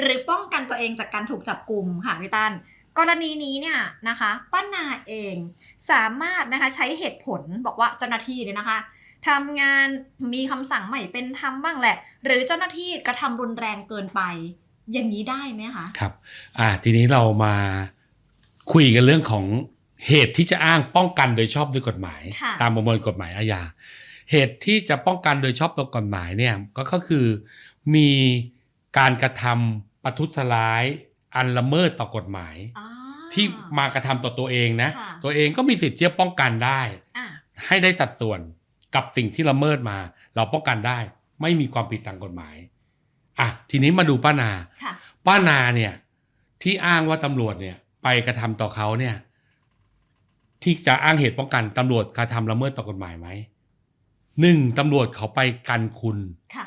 Speaker 2: หรือป้องกันตัวเองจากการถูกจับกลุ่มค่ะพี่ตันกรณีนี้เนี่ยนะคะป้านาเองสามารถนะคะใช้เหตุผลบอกว่าเจ้าหน้าที่เนี่ยนะคะทำงานมีคำสั่งไม่เป็นธรรมบ้างแหละ หรือเจ้าหน้าที่กระทำรุนแรงเกินไป อย่างนี้ได้ไหมคะ
Speaker 1: ครับอ่าทีนี้เรามาคุยกันเรื่องของเหตุที่จะอ้างป้องกันโดยชอบด้วยกฎหมาย
Speaker 2: ค่ะ
Speaker 1: ตามประมวลกฎหมายอาญา เหตุที่จะป้องกันโดยชอบด้วยกฎหมายเนี่ยก็ก็คือมีการกระทำประทุษร้ายอันละเมิดต่อกฎหมาย
Speaker 2: อ่า
Speaker 1: ที่มากระทำต่อตัวเองนะ
Speaker 2: ค่ะ
Speaker 1: ตัวเองก็มีสิทธิ์ที่จะป้องกันได้
Speaker 2: อะ
Speaker 1: ให้ได้สัดส่วนกับสิ่งที่ละเมิดมา เราป้องกันได้ ไม่มีความผิดทางกฎหมายอะทีนี้มาดูป้านา
Speaker 2: ค่ะ
Speaker 1: ป้านาเนี่ย ที่อ้างว่าตำรวจเนี่ย ไปกระทำต่อเขาเนี่ย ที่จะอ้างเหตุป้องกันตำรวจกระทำละเมิดต่อกฎหมายไหม หนึ่งตำรวจเขาไปกันคุณ
Speaker 2: ค่ะ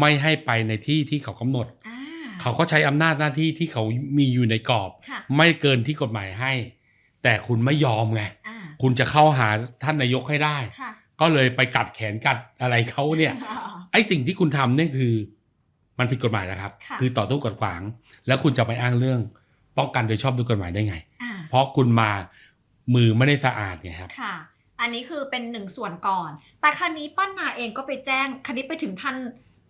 Speaker 1: ไม่ให้ไปในที่ที่เขากำหนด
Speaker 2: อ่า
Speaker 1: เขาก็ใช้อำนาจหน้าที่ที่เขามีอยู่ในกรอบ
Speaker 2: ค่ะ
Speaker 1: ไม่เกินที่กฎหมายให้ แต่คุณไม่ยอมไง
Speaker 2: อ่า
Speaker 1: คุณจะเข้าหาท่านนายกให้ได้
Speaker 2: ค่ะ
Speaker 1: ก็เลยไปกัดแขนกัดอะไรเขาเนี่ยไอ้สิ่งที่คุณทำเนี่ยคือ มันผิดกฎหมายนะครับ
Speaker 2: ค่ะ
Speaker 1: คือต่อตู้กดขวาง แล้วคุณจะไปอ้างเรื่อง ป้องกันโดยชอบด้วยกฎหมายได้ไง
Speaker 2: อ่า
Speaker 1: เพราะคุณมามือไม่ได้สะอาดไงครับ
Speaker 2: ค่ะ อันนี้คือเป็นหนึ่งส่วนก่อน แต่ครั้นี้ป้านาเองก็ไปแจ้งคดีไปถึงท่าน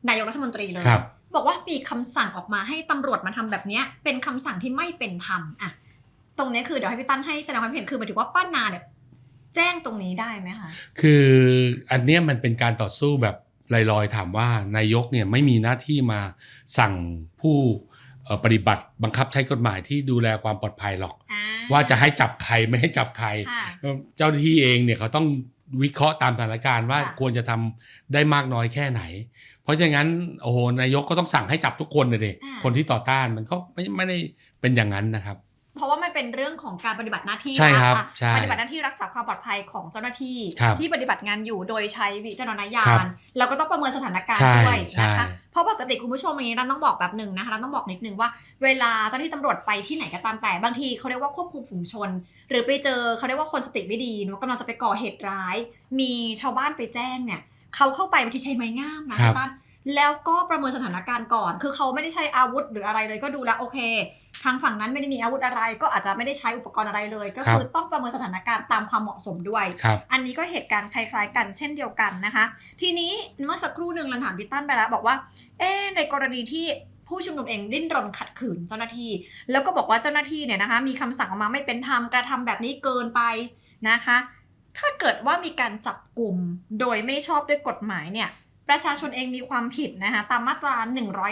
Speaker 2: นายกรัฐมนตรีเลย
Speaker 1: ครับ
Speaker 2: บอกว่ามีคำสั่งออกมาให้ตำรวจมาทำแบบเนี้ยเป็นคำสั่งที่ไม่เป็นธรรมอะตรงเนี้ยคือเดี๋ยวให้พี่ตั้นให้แสดงความเห็นคือหมายถึงว่าป้านาเนี่ยแจ้งตรงนี้ได้ไหมคะ
Speaker 1: คืออันเนี้ยมันเป็นการต่อสู้แบบลอยๆถามว่านายกเนี่ยไม่มีหน้าที่มาสั่งผู้เอ่อ ปฏิบัติบังคับใช้กฎหมายที่ดูแลความปลอดภัยหรอก
Speaker 2: อ่า
Speaker 1: ว่าจะให้จับใครไม่ให้จับใคร
Speaker 2: ค่ะ
Speaker 1: เจ้าหน้าที่เองเนี่ยเขาต้องวิเคราะห์ตามสถานการณ์ว่า
Speaker 2: ค่ะ
Speaker 1: ควรจะทำได้มากน้อยแค่ไหน เพราะฉะนั้นโอ้โหนายกก็ต้องสั่งให้จับทุกคนเลยดิ
Speaker 2: อ่า
Speaker 1: คนที่ต่อต้านมันก็ไม่ไม่ได้เป็นอย่างนั้นนะครับ
Speaker 2: เพราะว่ามันเป็นเรื่องของการปฏิบัติหน้าที่
Speaker 1: ใช่ครับ
Speaker 2: นะะ
Speaker 1: ใช่
Speaker 2: ปฏิบัติหน้าที่รักษาความปลอดภัยของเจ้าหน้าที่
Speaker 1: ครับ
Speaker 2: ที่ปฏิบัติงานอยู่โดยใช้วิจารณญา
Speaker 1: ครั
Speaker 2: ณ
Speaker 1: บ
Speaker 2: แล้วก็ต้องประเมินสถานการณ์
Speaker 1: ใช่
Speaker 2: ด้วยนะคะ
Speaker 1: ใช่
Speaker 2: เพราะปกติคุณผู้ชมอย่างนี้เราต้องบอกแบบหนึ่งนะคะเราต้องบอกนิดนึงว่า เวลาเจ้าหน้าที่ตำรวจไปที่ไหนก็ตามแต่บางทีเขาเรียกว่าควบคุมฝูงชน หรือไปเจอเขาเรียกว่าคนสติไม่ดีเนอะกำลังจะไปก่อเหตุร้าย มีชาวบ้านไปแจ้งเนี่ยเขาเข้าไปบางทีใช้ไม้งามนะครับท่าน แล้วก็ประเมินสถานการณ์ก่อน คือเขาไม่ได้ใช้อาวุธหรืออะไรเลยก็ดูแลวโอเค ทางฝั่งนั้นไม่ได้มีอาวุธอะไร ก็อาจจะไม่ได้ใช้อุปกรณ์อะไรเลย ก็คือต้องประเมินสถานการณ์ตามความเหมาะสมด้วย
Speaker 1: ครับ
Speaker 2: อันนี้ก็เหตุการณ์คล้าย ๆ กันเช่นเดียวกันนะคะ ทีนี้เมื่อสักครู่หนึ่งเราถามพี่ตั้นไปแล้วบอกว่า เอ๊ะในกรณีที่ผู้ชุมนุมเองดิ้นรนขัดขืนเจ้าหน้าที่ แล้วก็บอกว่าเจ้าหน้าที่เนี่ยนะคะมีคำสั่งออกมาไม่เป็นธรรมกระทำแบบนี้เกินไปนะคะ ถ้าเกิดว่ามีการจับกลุ่มโดยไม่ชอบด้วยกฎหมายเนี่ย ประชาชนเองมีความผิดนะคะตามมาตรา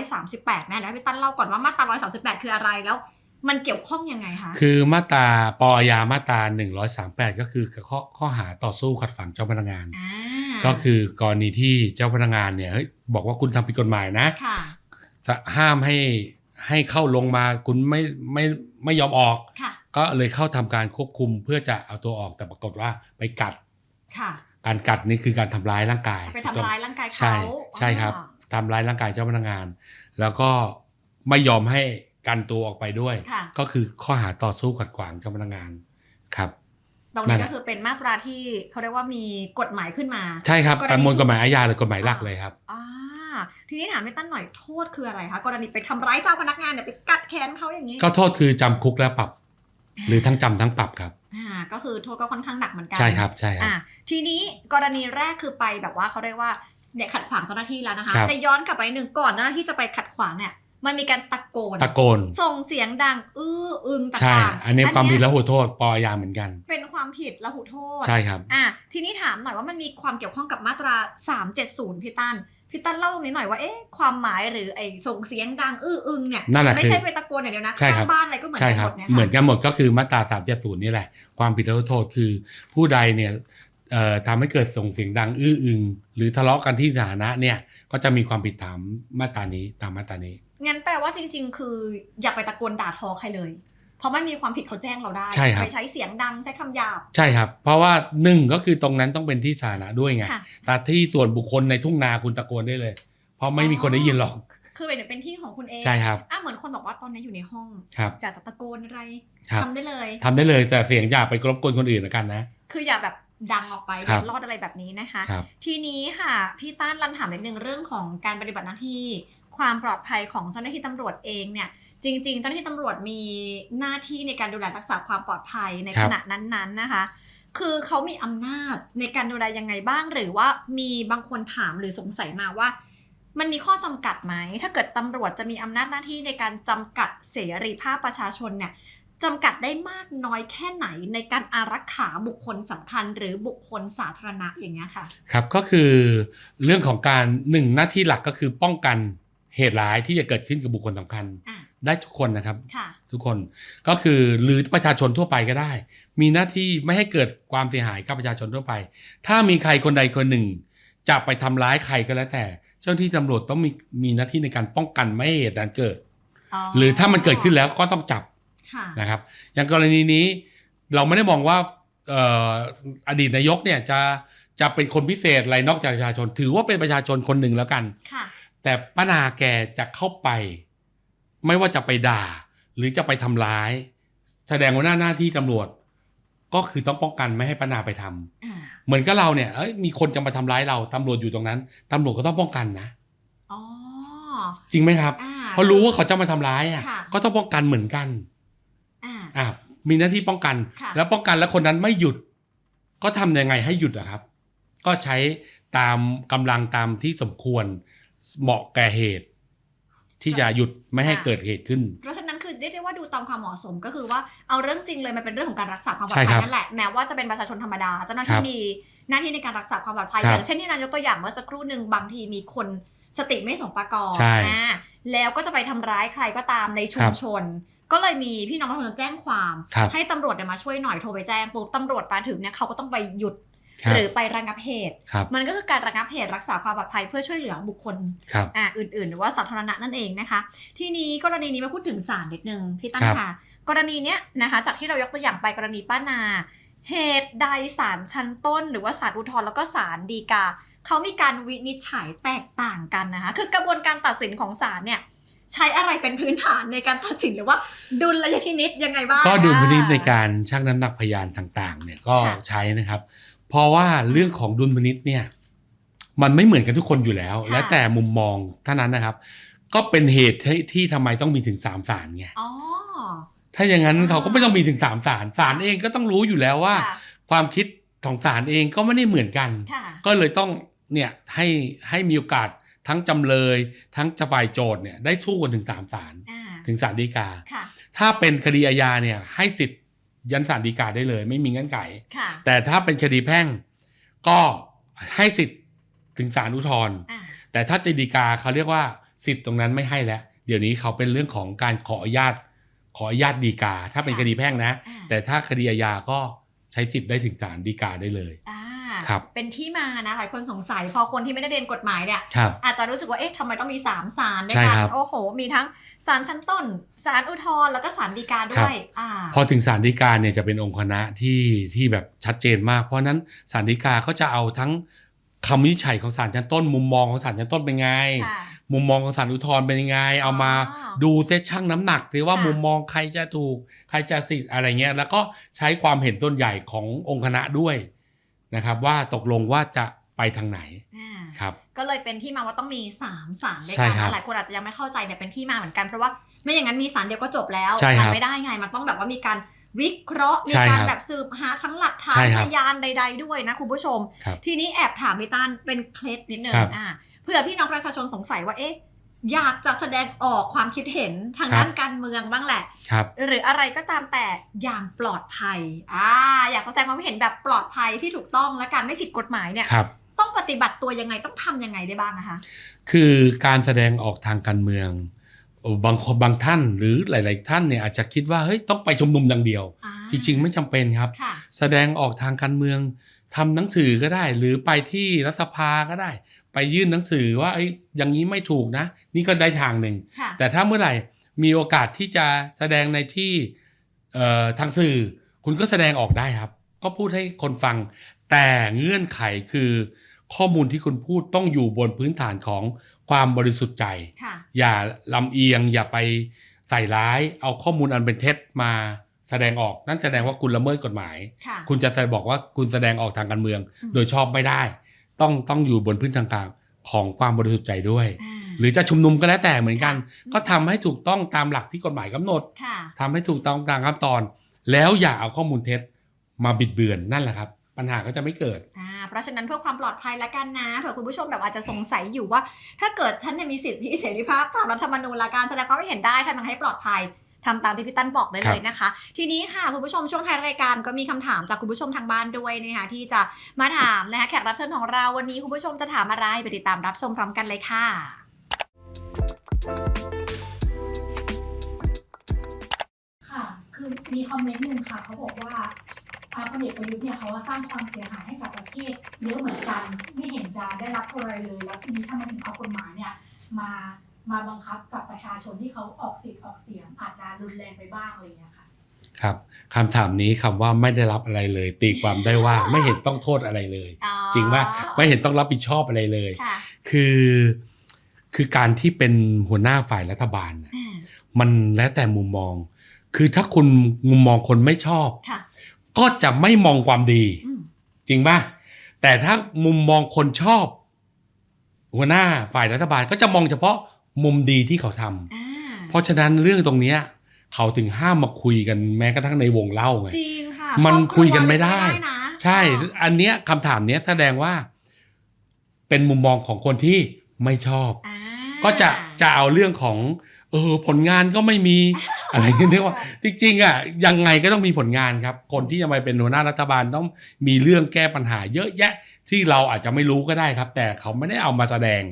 Speaker 2: 138แม่นะพี่ตั้นเล่าก่อนว่ามาตรา 138 คืออะไรแล้ว มันเกี่ยวข้องยังไงคะ
Speaker 1: คือมาตราปอายามาตรา 138 ก็คือข้อข้อหาต่อสู้ขัดฝังเจ้าพนักงาน
Speaker 2: อ่า
Speaker 1: ก็คือกรณีที่เจ้าพนักงานเนี่ยเฮ้ยบอกว่าคุณทำผิดกฎหมายนะ
Speaker 2: ค่ะ
Speaker 1: ห้ามให้ให้เข้าลงมาคุณไม่ไม่ไม่ยอมออก
Speaker 2: ค่ะ
Speaker 1: ก็เลยเข้าทำการควบคุมเพื่อจะเอาตัวออกแต่ปรากฏว่าไปกัด
Speaker 2: ค่ะ
Speaker 1: การกัดนี่คือการทำร้ายร่างกาย
Speaker 2: ไปทำร้ายร่างกายเขา
Speaker 1: ใช่ใช่ครับ
Speaker 2: อ่า
Speaker 1: ทำร้ายร่างกายเจ้าพนักงาน แล้วก็ไม่ยอมให้กันตัวออกไปด้วย
Speaker 2: ค่ะ
Speaker 1: ก็คือข้อหาต่อสู้ขัดขวางเจ้าพนักงานครับ
Speaker 2: ตรง
Speaker 1: นั่
Speaker 2: นี้
Speaker 1: นแหละ
Speaker 2: ก็คือเป็นมาตราที่เขาเรียกว่ามีกฎหมายขึ้นมา
Speaker 1: ใช่ครับ
Speaker 2: กรณี
Speaker 1: ประมวลกฎหมายอาญาหรือกฎหมายหลักเลยครับ
Speaker 2: อ่าทีนี้ถามพี่ตั้นหน่อยโทษคืออะไรคะกรณีไปทำร้ายเจ้าพนักงานเนี่ยไปกัดแขนเขาอย่างนี้
Speaker 1: ก็โทษคือจำคุกและปรับ หรือทั้งจำทั้งปรับครับ
Speaker 2: อ่าก็คือโทษก็ค่อนข้างหนักเหมือนกั
Speaker 1: ใช่ครับใช่ครับ
Speaker 2: อ่าทีนี้กรณีแรกคือไปแบบว่าเขาเรียกว่าเนี่ยขัดขวางเจ้าหน้าที่แล้วนะคะ
Speaker 1: ครับ
Speaker 2: แต่ย้อนกลับไปหนึ่งก่อนเจ้าหน้าที่จะไปขัดขวางเนี่ยมันมีการตะโกน
Speaker 1: ตะโกน
Speaker 2: ส่งเสียงดัง อื้ออึงต่างๆ
Speaker 1: ใช่ อันนี้ความผิด
Speaker 2: เย
Speaker 1: และหูโทษปออาญาเหมือนกัน
Speaker 2: เป็นความผิดละหุโทษ
Speaker 1: ใช่ครับ
Speaker 2: อะ ทีนี้ถามหน่อยว่ามันมีความเกี่ยวข้องกับมาตรา 370 พี่ตั้น พี่ตั้นเล่านิดหน่อยว่าเอ๊ะความหมายหรือไอ้ส่งเสียงดังอื้ออึงเนี่ย
Speaker 1: นั่นแหละ
Speaker 2: ไม่
Speaker 1: คือ
Speaker 2: ใช่ไปตะโกนอย่างเดียวนะ
Speaker 1: ใช่ครับ
Speaker 2: ข้างบ้านอะไรก็เหมือน
Speaker 1: ใช่
Speaker 2: กัน
Speaker 1: ครั
Speaker 2: ห
Speaker 1: บ
Speaker 2: มดเนี่ย
Speaker 1: เหมือนกันหมดก็คือมาตรา370นี่แหละ ความผิดและหูโทษคือผู้ใดเนี่ยเอ่อทำให้เกิดส่งเสียงดังอื้ออึง หรือทะเลาะกันที่สาธารณะเนี่ยก็จะมีความผิดตามมาตรานี้ตามมาตรานี้
Speaker 2: งั้นแปลว่าจริง ๆ คืออย่าไปตะโกนด่าทอใครเลย เพราะมันมีความผิดเขาแจ้งเราได้
Speaker 1: ใช่ครับ
Speaker 2: ไปใช้เสียงดังใช้คำหยาบ
Speaker 1: ใช่ครับ เพราะว่าหนึ่งก็คือตรงนั้นต้องเป็นที่สาธารณะด้วยไง
Speaker 2: ค่ะ
Speaker 1: แต่ที่ส่วนบุคคลในทุ่งนาคุณตะโกนได้เลย เพราะไม่มีคนได้ยินหรอก
Speaker 2: คือเป็นเป็นที่ของคุณเอง
Speaker 1: ใช่ครับ
Speaker 2: อะเหมือนคนบอกว่าตอนนี้อยู่ในห้อง
Speaker 1: ครับ
Speaker 2: อยากจะตะโกนอะไร
Speaker 1: ครับ
Speaker 2: ทำได้เลย
Speaker 1: ทำได้เลยแต่เสียงอย่าไปรบกวนคนอื่นแล้วกันนะ
Speaker 2: คืออย่าแบบดังออกไป
Speaker 1: ครั
Speaker 2: เดือบดรอดอะไรแบบนี้นะคะ
Speaker 1: ครับ
Speaker 2: ทีนี้ค่ะ พี่ต้านรันถามนิดนึงเรื่องของการปฏิบัติหน้าที่ ความปลอดภัยของเจ้าหน้าที่ตำรวจเองเนี่ย จริง ๆ เจ้าหน้าที่ตำรวจมีหน้าที่ในการดูแลรักษาความปลอดภัยใน
Speaker 1: ครั
Speaker 2: ข
Speaker 1: บ
Speaker 2: ณะนั้นๆนะคะ คือเขามีอำนาจในการดูแลยังไงบ้าง หรือว่ามีบางคนถามหรือสงสัยมาว่า มันมีข้อจำกัดไหม ถ้าเกิดตำรวจจะมีอำนาจหน้าที่ในการจำกัดเสรีภาพประชาชนเนี่ยจำกัดได้มากน้อยแค่ไหนในการอารักขาบุคคลสำคัญ หรือบุคคลสาธารณะอย่างเงี้ยค่ะ
Speaker 1: ครับก็คือเรื่องของการหนึ่งหน้าที่หลักก็คือป้องกันเหตุร้ายที่จะเกิดขึ้นกับบุคคลสำคัญ
Speaker 2: อะ
Speaker 1: ได้ทุกคนนะครับ
Speaker 2: ค่ะ
Speaker 1: ทุกคนก็คือหรือประชาชนทั่วไปก็ได้ มีหน้าที่ไม่ให้เกิดความเสียหายกับประชาชนทั่วไป ถ้ามีใครคนใดคนหนึ่ง จะไปทำร้ายใครก็แล้วแต่ เจ้าหน้าที่ตำรวจต้องมีมีหน้าที่ในการป้องกันไม่ให้เหตุนั้นเกิด หรือถ้ามันเกิดขึ้นแล้วก็ต้องจับ
Speaker 2: ค่ะ
Speaker 1: นะครับ อย่างกรณีนี้เราไม่ได้มองว่าเอ่ออดีตนายกเนี่ยจะจะเป็นคนพิเศษอะไรนอกจากประชาชน ถือว่าเป็นประชาชนคนหนึ่งแล้วกัน
Speaker 2: ค่ะ
Speaker 1: แต่ป้านาแกจะเข้าไป ไม่ว่าจะไปด่า หรือจะไปทำร้าย แสดงว่าหน้าหน้าที่ตำรวจ ก็คือต้องป้องกันไม่ให้ป้านาไปทำ
Speaker 2: อ่า
Speaker 1: เหมือนกับเราเนี่ยเอ้ยมีคนจะมาทำร้ายเราตำรวจอยู่ตรงนั้นตำรวจก็ต้องป้องกันนะ
Speaker 2: อ๋อ
Speaker 1: จริงไหมครับ
Speaker 2: อ่า
Speaker 1: เพราะรู้ว่าเขาจะมาทำร้ายอะ
Speaker 2: ค่ะ
Speaker 1: ก็ต้องป้องกันเหมือนกัน
Speaker 2: อ่า
Speaker 1: อะมีหน้าที่ป้องกัน
Speaker 2: ค่ะ
Speaker 1: แล้วป้องกันแล้วคนนั้นไม่หยุด ก็ทำยังไงให้หยุดอะครับ ก็ใช้ตามกำลังตามที่สมควรเหมาะแก่เหตุ ที่จะหยุดไม่ให้เกิดเหตุขึ้น
Speaker 2: เพราะฉะนั้นคือเรียกได้ว่าดูตามความเหมาะสมก็คือว่าเอาเรื่องจริงเลยมันเป็นเรื่องของการรักษาความปลอด
Speaker 1: ใช่
Speaker 2: ภั
Speaker 1: ครั
Speaker 2: ย
Speaker 1: บ
Speaker 2: นั่นแหละแม้ว่าจะเป็นประชาชนธรรมดาเจ้าหน้า
Speaker 1: ครั
Speaker 2: ที่
Speaker 1: บ
Speaker 2: มีหน้าที่ในการรักษาความปลอดภัย
Speaker 1: ครั
Speaker 2: อบย่างเช่นที่นายกตัวอย่างเมื่อสักครู่หนึ่งบางทีมีคนสติไม่สมประกอบ
Speaker 1: ใช่
Speaker 2: อ่าแล้วก็จะไปทำร้ายใครก็ตามในชุมชน ก็เลยมีพี่น้องประชาชนแจ้งความ
Speaker 1: ครับ
Speaker 2: ให้ตำรวจเนี่ยมาช่วยหน่อยโทรไปแจ้งปุ๊บตำรวจมาถึงเนี่ยเขาก็ต้องไปหยุด
Speaker 1: ครับ
Speaker 2: หรือไประงับเหตุ
Speaker 1: ครับ
Speaker 2: มันก็คือการระงับเหตุรักษาความปลอดภัยเพื่อช่วยเหลือบุคคล
Speaker 1: ครับ
Speaker 2: อ่าอื่น ๆ หรือว่าสาธารณะนั่นเองนะคะ ทีนี้กรณีนี้มาพูดถึงศาลนิดนึงพี่ตั้ง
Speaker 1: ครับ
Speaker 2: ค่ะ กรณีเนี้ยนะคะจากที่เรายกตัวอย่างไปกรณีป้านา เหตุใดศาลชั้นต้น หรือว่าศาลอุทธรณ์แล้วก็ศาลฎีกาเขามีการวินิจฉัยแตกต่างกันนะคะคือกระบวนการตัดสินของศาลเนี่ยใช้อะไรเป็นพื้นฐานในการตัดสินหรือว่า ดุลยพินิษยังไงบ้าง
Speaker 1: ก็ดูพินิจ
Speaker 2: อ่า
Speaker 1: ในการชั่งน้ำหนักพยานต่างๆเนี่ยก็
Speaker 2: ค่ะ
Speaker 1: ใช้นะครับ เพราะว่าเรื่องของดุลพินิจเนี่ย มันไม่เหมือนกันทุกคนอยู่แล้ว
Speaker 2: ค่ะ
Speaker 1: แล้วแต่มุมมองเท่านั้นนะครับ ก็เป็นเหตุที่ที่ทำไมต้องมีถึงสามศาลไง
Speaker 2: อ๋อ
Speaker 1: ถ้าอย่างนั้น
Speaker 2: อ่า
Speaker 1: เขาก็ไม่ต้องมีถึงสามศาลศาลเองก็ต้องรู้อยู่แล้วว่า
Speaker 2: ค่ะ
Speaker 1: ความคิดของศาลเองก็ไม่ได้เหมือนกัน
Speaker 2: ค่ะ
Speaker 1: ก็เลยต้องเนี่ยให้ให้มีโอกาสทั้งจำเลย ทั้งจะฝ่ายโจทย์เนี่ยได้สู้กันถึงสามศาล
Speaker 2: อ่า
Speaker 1: ถึงศาลฎีกา
Speaker 2: ค่ะ
Speaker 1: ถ้าเป็นคดีอาญาเนี่ยให้สิทธิ์ ยันศาลฎีกาได้เลย ไม่มีเงื่อนไข
Speaker 2: ค่ะ
Speaker 1: แต่ถ้าเป็นคดีแพ่ง ก็ให้สิทธิ์ถึงศาลอุทธรณ์
Speaker 2: อ่า
Speaker 1: แต่ถ้าจะฎีกาเขาเรียกว่าสิทธิ์ตรงนั้นไม่ให้แล้ว เดี๋ยวนี้เขาเป็นเรื่องของการขออนุญาต ขออนุญาตฎีกา ถ้าเป็น
Speaker 2: ค่ะ
Speaker 1: คดีแพ่งนะ
Speaker 2: อ่า
Speaker 1: แต่ถ้าคดีอาญาก็ใช้สิทธิ์ได้ถึงศาลฎีกาได้เลย
Speaker 2: อ่า
Speaker 1: ครับ
Speaker 2: เป็นที่มานะหลายคนสงสัยพอคนที่ไม่ได้เรียนกฎหมายเนี่ย
Speaker 1: ครับ
Speaker 2: อาจจะรู้สึกว่าเอ๊ะทำไมต้องมีสามศาลด้วย
Speaker 1: ใช่
Speaker 2: กั
Speaker 1: ครับ
Speaker 2: โอ้โห มีทั้งศาลชั้นต้นศาลอุทธรณ์แล้วก็ศาลฎีกาด้วยอ่า
Speaker 1: พอถึงศาลฎีกาเนี่ยจะเป็นองค์คณะที่ที่แบบชัดเจนมาก เพราะฉะนั้นศาลฎีกาเขาจะเอาทั้งคำวินิจฉัยของศาลชั้นต้น มุมมองของศาลชั้นต้นเป็นไง
Speaker 2: ค่ะ
Speaker 1: มุมมองของศาลอุทธรณ์เป็นยังไง เอามา
Speaker 2: อ๋อ
Speaker 1: ดูเซตชั่งน้ำหนักหรือว่า
Speaker 2: ค่ะ
Speaker 1: มุมมองใครจะถูกใครจะสิทธิ์อะไรเงี้ยแล้วก็ใช้ความเห็นส่วนใหญ่ขององค์คณะด้วย นะครับว่าตกลงว่าจะไปทางไหน
Speaker 2: อ่า
Speaker 1: ครับ
Speaker 2: ก็เลยเป็นที่มาว่าต้องมีสามศาลด้วย
Speaker 1: ใช่
Speaker 2: กัน
Speaker 1: ครับ
Speaker 2: นะหลายคนอาจจะยังไม่เข้าใจเนี่ยเป็นที่มาเหมือนกันเพราะว่าไม่อย่างนั้นมีศาลเดียวก็จบแล้ว
Speaker 1: ใช่ครับ
Speaker 2: มันไม่ได้ไงมันต้องแบบว่ามีการวิเคราะห์มี
Speaker 1: ใช่
Speaker 2: การ
Speaker 1: ครับ
Speaker 2: แบบสืบหาทั้งหลักฐาน
Speaker 1: ใช่ค
Speaker 2: พ
Speaker 1: รับ
Speaker 2: ยานใด ๆ ด้วยนะคุณผู้ชม
Speaker 1: ครับ
Speaker 2: ทีนี้แอบถามพี่ต้านเป็นเคล็ดนิดนึง
Speaker 1: ครับ
Speaker 2: อ่าเผื่อพี่น้องประชาชนสงสัยว่าเอ๊ะ อยากจะแสดงออกความคิดเห็นทาง
Speaker 1: ครับ
Speaker 2: ด้านการเมืองบ้างแหละ
Speaker 1: ครับ
Speaker 2: หรืออะไรก็ตามแต่อย่างปลอดภัยอ่าอยากแสดงความคิดเห็นแบบปลอดภัยที่ถูกต้องและการไม่ผิดกฎหมายเนี่ย
Speaker 1: ครับ
Speaker 2: ต้องปฏิบัติตัวยังไงต้องทำยังไงได้บ้างนะคะ
Speaker 1: คือการแสดงออกทางการเมืองโอ้บางคนบางท่านหรือหลาย ๆ ท่านเนี่ยอาจจะคิดว่าเฮ้ยต้องไปชุมนุมอย่างเดียว
Speaker 2: อ่า
Speaker 1: จริง ๆ ไม่จำเป็นครับ
Speaker 2: ค่ะ
Speaker 1: แสดงออกทางการเมืองทำหนังสือก็ได้ หรือไปที่รัฐสภาก็ได้ ไปยื่นหนังสือว่าเอ้ยอย่างนี้ไม่ถูกนะ นี่ก็ได้ทางหนึ่ง
Speaker 2: ค่ะ
Speaker 1: แต่ถ้าเมื่อไหร่มีโอกาสที่จะแสดงในที่เอ่อทางสื่อ คุณก็แสดงออกได้ครับ ก็พูดให้คนฟัง แต่เงื่อนไขคือข้อมูลที่คุณพูดต้องอยู่บนพื้นฐานของความบริสุทธิ์ใจ
Speaker 2: ค่ะ
Speaker 1: อย่าลำเอียง อย่าไปใส่ร้าย เอาข้อมูลอันเป็นเท็จมาแสดงออก นั่นแสดงว่าคุณละเมิดกฎหมาย
Speaker 2: ค่ะ
Speaker 1: คุณจะแสดงบอกว่าคุณแสดงออกทางการเมือง
Speaker 2: อืม
Speaker 1: โดยชอบไม่ได้ ต้องต้องอยู่บนพื้นฐานกลางของความบริสุทธิ์ใจด้วย
Speaker 2: อ่า
Speaker 1: หรือจะชุมนุมก็แล้วแต่เหมือนกัน
Speaker 2: ค่ะ
Speaker 1: ก็ทำให้ถูกต้องตามหลักที่กฎหมายกำหนด
Speaker 2: ค่ะ
Speaker 1: ทำให้ถูกต้องตามขั้นตอน แล้วอย่าเอาข้อมูลเท็จมาบิดเบือนนั่นแหละครับ ปัญหาก็จะไม่เกิด
Speaker 2: อ่าเพราะฉะนั้นเพื่อความปลอดภัยละกันนะเผื่อคุณผู้ชมแบบอาจจะสงสัยอยู่ว่า ถ้าเกิดฉันเนี่ยมีสิทธิเสรีภาพตามรัฐธรรมนูญละการแสดงความคิดเห็นได้ทำยังไงให้ปลอดภัย ทำตามที่พี่ตั้นบอกได้เลยนะคะ ทีนี้ค่ะคุณผู้ชมช่วงท้ายรายการก็มีคำถามจากคุณผู้ชมทางบ้านด้วยนะคะที่จะมาถามนะคะแขกรับเชิญของเราวันนี้คุณผู้ชมจะถามอะไรไปติดตามรับชมพร้อมกันเลยค่ะ
Speaker 4: ค่ะ คือมีคอมเมนต์หนึ่งค่ะเขาบอกว่าอาพลเอกประยุทธ์เนี่ยเขาว่าสร้างความเสียหายให้กับประเทศเยอะเหมือนกันไม่เห็นจะได้รับอะไรเลย แล้วทีนี้ทำไมถึงเอากฎหมายเนี่ยมา มาบังคับกับประชาชนที่เขาออกสิทธิ์ออกเสียง อาจจะรุนแรงไปบ้างอะไรอย่างเงี้ยค่ะ
Speaker 1: ครับคำถามนี้คำว่าไม่ได้รับอะไรเลย ตีความได้ว่าไม่เห็นต้องโทษอะไรเลย
Speaker 2: อ๋อ
Speaker 1: จริงว่าไม่เห็นต้องรับผิดชอบอะไรเลย
Speaker 2: ค่ะ
Speaker 1: คือคือการที่เป็นหัวหน้าฝ่ายรัฐบาลน่ะ
Speaker 2: อ่า
Speaker 1: มันแล้วแต่มุมมอง คือถ้าคุณมุมมองคนไม่ชอบ
Speaker 2: ค่ะ
Speaker 1: ก็จะไม่มองความดี
Speaker 2: อืม
Speaker 1: จริงป่ะแต่ถ้ามุมมองคนชอบ หัวหน้าฝ่ายรัฐบาลก็จะมองเฉพาะ มุมดีที่เขาทำ
Speaker 2: อ่า
Speaker 1: เพราะฉะนั้นเรื่องตรงเนี้ยเขาถึงห้ามมาคุยกันแม้กระทั่งในวงเล่าไง
Speaker 2: จริงค่ะ
Speaker 1: มัน
Speaker 2: รอบรัว
Speaker 1: คุยกันไม่ได้
Speaker 2: นะ
Speaker 1: ใช่ อันเนี้ยคำถามเนี้ยแสดงว่า เป็นมุมมองของคนที่ไม่ชอบ
Speaker 2: อ่า
Speaker 1: ก็จะจะเอาเรื่องของเออผลงานก็ไม่มีอะไรเงี้ยเรียกว่า จริงๆอะยังไงก็ต้องมีผลงานครับ คนที่จะมาเป็นหัวหน้ารัฐบาลต้องมีเรื่องแก้ปัญหาเยอะแยะ ที่เราอาจจะไม่รู้ก็ได้ครับ แต่เขาไม่ได้เอามาแสดง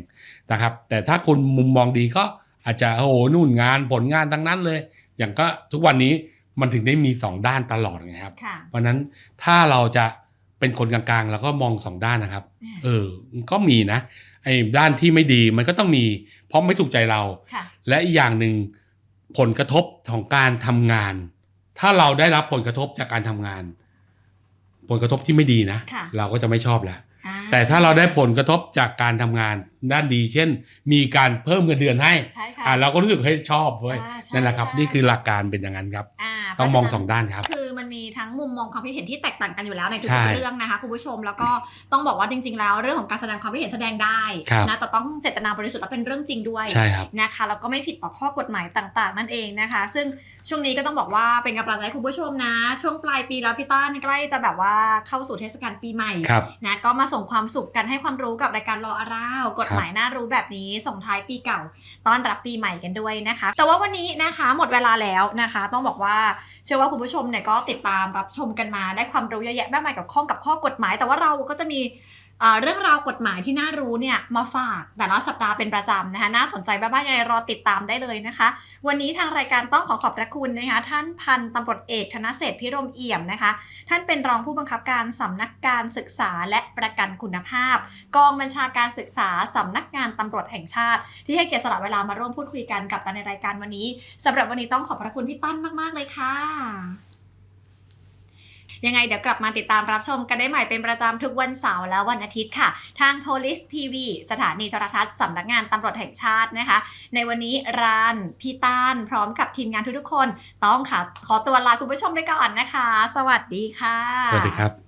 Speaker 1: นะครับ แต่ถ้าคุณมุมมองดีก็อาจจะโอ้โหนู่นงานผลงานทั้งนั้นเลย อย่างก็ทุกวันนี้มันถึงได้มีสองด้านตลอดไงครับ
Speaker 2: ค่ะ
Speaker 1: เพราะฉะนั้นถ้าเราจะเป็นคนกลางๆเราก็มองสองด้านนะครับ เออ ก็มีนะไอ้ด้านที่ไม่ดีมันก็ต้องมี เพราะไม่ถูกใจเรา
Speaker 2: ค่ะ
Speaker 1: และอีกอย่างหนึ่งผลกระทบของการทำงาน ถ้าเราได้รับผลกระทบจากการทำงาน ผลกระทบที่ไม่ดีนะ
Speaker 2: ค่ะ
Speaker 1: เราก็จะไม่ชอบแล้ว
Speaker 2: อ่
Speaker 1: แต่ถ้าเราได้ผลกระทบจากการทำงาน ด้านดี เช่น มีการเพิ่มเงินเดือนให้
Speaker 2: ใช่ค่ะ
Speaker 1: อ่าเราก็รู้สึกเฮ้ยชอบเว้ย
Speaker 2: อ่าใช่
Speaker 1: นั่นแหละครับ
Speaker 2: ใช่
Speaker 1: นี่คือหลักการเป็นอย่างนั้นครับ
Speaker 2: อ่า
Speaker 1: ต้องมอง
Speaker 2: เพราะฉะนั้น
Speaker 1: สองด้านครับ
Speaker 2: คือมันมีทั้งมุมมองความคิดเห็นที่แตกต่างกันอยู่แล้วในทุ
Speaker 1: ใช่
Speaker 2: กๆเรื่องนะคะคุณผู้ชมแล้วก็ต้องบอกว่าจริง ๆ แล้วเรื่องของการแสดงความคิดเห็นแสดงได้
Speaker 1: ครับ
Speaker 2: นะแต่ต้องเจตนาบริสุทธิ์และเป็นเรื่องจริงด้วย
Speaker 1: ใช่ครับ
Speaker 2: นะคะแล้วก็ไม่ผิดต่อข้อกฎหมายต่าง ๆ นั่นเองนะคะ ซึ่งช่วงนี้ก็ต้องบอกว่าเป็นกำลังใจให้คุณผู้ชมนะ ช่วงปลายปีแล้วพี่ต้านใกล้จะแบบว่าเข้าสู่เทศกาลปีใหม่
Speaker 1: ครับ
Speaker 2: นะก็มาส่งความสุขกันให้ความรู้กับรายการรออาราวกฎหมายน่ารู้แบบนี้ส่งท้ายปีเก่าต้อนรับปีใหม่กันด้วยนะคะ แต่ว่าวันนี้นะคะหมดเวลาแล้วนะคะ ต้องบอกว่าเชื่อว่าคุณผู้ชมเนี่ยก็ติดตามรับชมกันมาได้ความรู้เยอะแยะมากมายกับข้องกับข้อกฎหมาย แต่ว่าเราก็จะมี เรื่องราวกฎหมายที่น่ารู้เนี่ยมาฝากแต่ละสัปดาห์เป็นประจำนะคะน่าสนใจบ้างๆยังไงรอติดตามได้เลยนะคะ วันนี้ทางรายการต้องขอขอบพระคุณนะคะท่านพันตำรวจเอกธนเศรษฐพิรมเอี่ยมนะคะ ท่านเป็นรองผู้บังคับการสำนักการศึกษาและประกันคุณภาพ กองบัญชาการศึกษาสำนักงานตำรวจแห่งชาติ ที่ให้เกียรติสละเวลามาร่วมพูดคุยกันกับเราในรายการวันนี้สำหรับวันนี้ต้องขอบพระคุณพี่ตั้นมากๆเลยค่ะ ยังไงเดี๋ยวกลับมาติดตามรับชมกันได้ใหม่เป็นประจำทุกวันเสาร์และวันอาทิตย์ค่ะ ทาง Police TV สถานีโทรทัศน์สำนักงานตำรวจแห่งชาตินะคะ ในวันนี้รานพี่ต้านพร้อมกับทีมงานทุกๆคน ต้องค่ะขอตัวลาคุณผู้ชมไปก่อนนะคะ สวัสดีค่ะ
Speaker 1: สวัสดีครับ